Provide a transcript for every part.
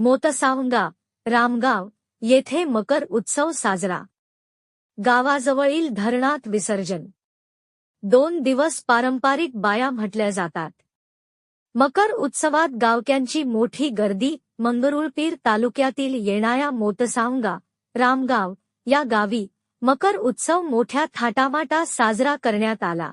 मोतसावंगा रामगाव येथे मकर उत्सव साजरा. गावाजवळील धरणात विसर्जन. दोन दिवस पारंपरिक बाया म्हटल्या जातात. मकर उत्सवात गावक्यांची मोठी गर्दी मंगरुळपीर तालुक्यातील येणाऱ्या मोतसावंगा रामगाव या गावी मकर उत्सव मोठ्या थाटामाटा साजरा करण्यात आला.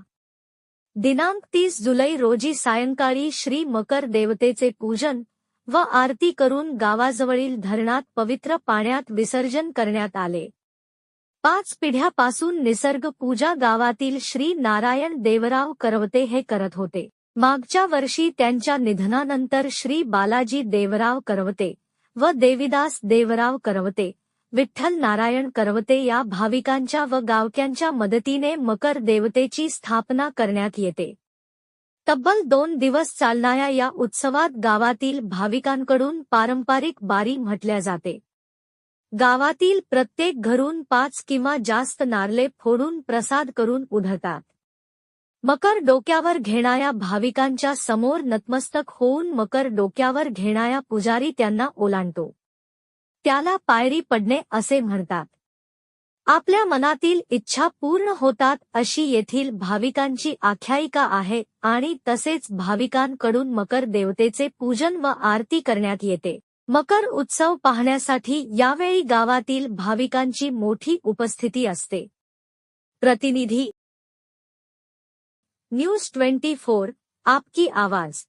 दिनांक तीस जुलै रोजी सायंकाळी श्री मकर देवतेचे पूजन व आरती करून गावाजवळील धरणात पवित्र पाण्यात विसर्जन करण्यात आले. पाच पिढ्यापासून निसर्ग पूजा गावातील श्री नारायण देवराव करवते हे करत होते. मागच्या वर्षी त्यांच्या निधनानंतर श्री बालाजी देवराव करवते व देविदास देवराव करवते विठ्ठल नारायण करवते या भाविकांच्या व गावक्यांच्या मदतीने मकर देवतेची स्थापना करण्यात येते. तब्बल दोन दिवस चालणाऱ्या या उत्सवात गावातील भाविकांकडून पारंपरिक बारी म्हटल्या जाते. गावातील प्रत्येक घरून पाच किंवा जास्त नारले फोडून प्रसाद करून उधळतात. मकर डोक्यावर घेणाऱ्या भाविकांच्या समोर नतमस्तक होऊन मकर डोक्यावर घेणाऱ्या पुजारी त्यांना ओलांडतो. त्याला पायरी पडणे असे म्हणतात. आपल्या मनातील इच्छा पूर्ण होतात अशी येथील भाविकांची आख्यायिका आहे आणि तसेच भाविकांकडून मकर देवतेचे पूजन व आरती करण्यात येते. मकर उत्सव पाहण्यासाठी यावेळी गावातील भाविकांची मोठी उपस्थिती असते. प्रतिनिधी न्यूज ट्वेंटी फोर आपकी आवाज.